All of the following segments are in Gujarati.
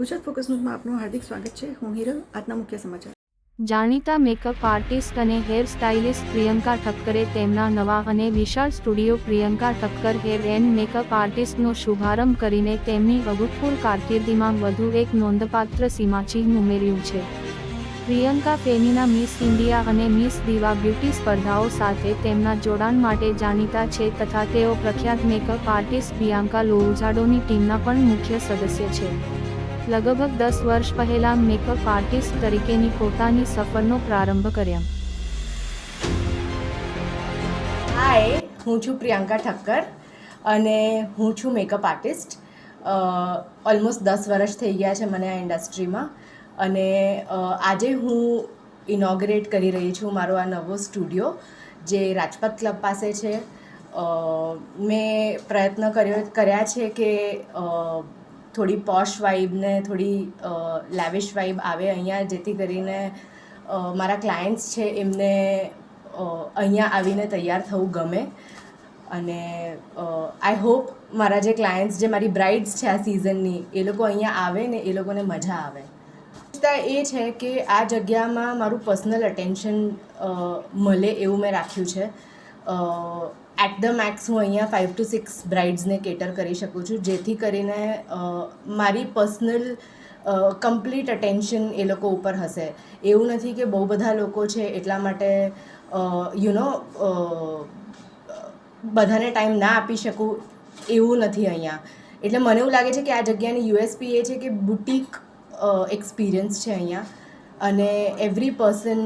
ગુજરાત ફોકસ ન્યૂઝમાં આપનું હાર્દિક સ્વાગત છે. હું હિરલ, આજના મુખ્ય સમાચાર. જાણીતા મેકઅપ આર્ટિસ્ટ અને હેર સ્ટાઇલિસ્ટ પ્રિયંકા ઠક્કરે તેમના નવા અને વિશાળ studio Priyanka Thakkar hair and makeup આર્ટિસ્ટનો શુભારંભ કરીને તેમની અભૂતપૂર્વ કારકિર્દીમાં વધુ એક નોંધપાત્ર સીમાચિહ્ન ઉમેર્યું છે. પ્રિયંકા ફેનીના મિસ ઇન્ડિયા અને મિસ દીવા બ્યુટી સ્પર્ધાઓ સાથે તેમના જોડાણ માટે જાણીતા છે તથા તેઓ પ્રખ્યાત મેકઅપ આર્ટિસ્ટ પ્રિયંકા લોહુઝાડોની ટીમના પણ મુખ્ય સદસ્ય છે. લગભગ દસ વર્ષ પહેલા મેકઅપ આર્ટિસ્ટ તરીકેની પોતાની સફરનો પ્રારંભ કર્યા. હાય હું છું પ્રિયંકા ઠક્કર અને હું છું મેકઅપ આર્ટિસ્ટ. ઓલમોસ્ટ દસ વર્ષ થઈ ગયા છે મને આ ઇન્ડસ્ટ્રીમાં અને આજે હું ઇનોગ્રેટ કરી રહી છું મારો આ નવો સ્ટુડિયો, જે રાજપથ ક્લબ પાસે છે. મેં પ્રયત્ન કર્યો, કર્યા છે કે થોડી પોશ વાઇબ ને થોડી લેવિશ વાઇબ આવે અહીંયા, જેથી કરીને મારા ક્લાયન્ટ્સ છે એમને અહીંયા આવીને તૈયાર થવું ગમે. અને આઈ હોપ મારા જે ક્લાયન્ટ્સ જે મારી બ્રાઇડ્સ છે આ સિઝનની એ લોકો અહીંયા આવે ને એ લોકોને મજા આવે. એ છે કે આ જગ્યામાં મારું પર્સનલ અટેન્શન મળે એવું મેં રાખ્યું છે. એટ ધ મેક્સ હું અહીંયા ફાઇવ ટુ સિક્સ બ્રાઇડ્સને કેટર કરી શકું છું, જેથી કરીને મારી પર્સનલ કમ્પ્લીટ અટેન્શન એ લોકો ઉપર હશે. એવું નથી કે બહુ બધા લોકો છે એટલા માટે યુ નો બધાને ટાઈમ ના આપી શકું એવું નથી અહીંયા. એટલે મને એવું લાગે છે કે આ જગ્યાની યુએસપી એ છે કે બુટીક એક્સપિરિયન્સ છે અહીંયા. અને એવરી પર્સન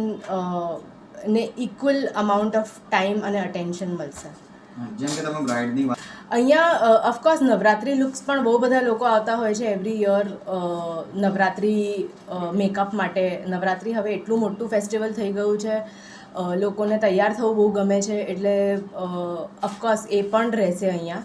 ને ઇક્વલ અમાઉન્ટ ઓફ ટાઈમ અને અટેન્શન મળશે. જેમ કે તમે બ્રાઇડની વાત અહીંયા ઓફકોર્સ નવરાત્રી લુક્સ પણ બહુ બધા લોકો આવતા હોય છે એવરી યર નવરાત્રિ મેકઅપ માટે. નવરાત્રી હવે એટલું મોટું ફેસ્ટિવલ થઈ ગયું છે. લોકોને તૈયાર થવું બહુ ગમે છે એટલે ઓફકોર્સ એ પણ રહેશે અહીંયા.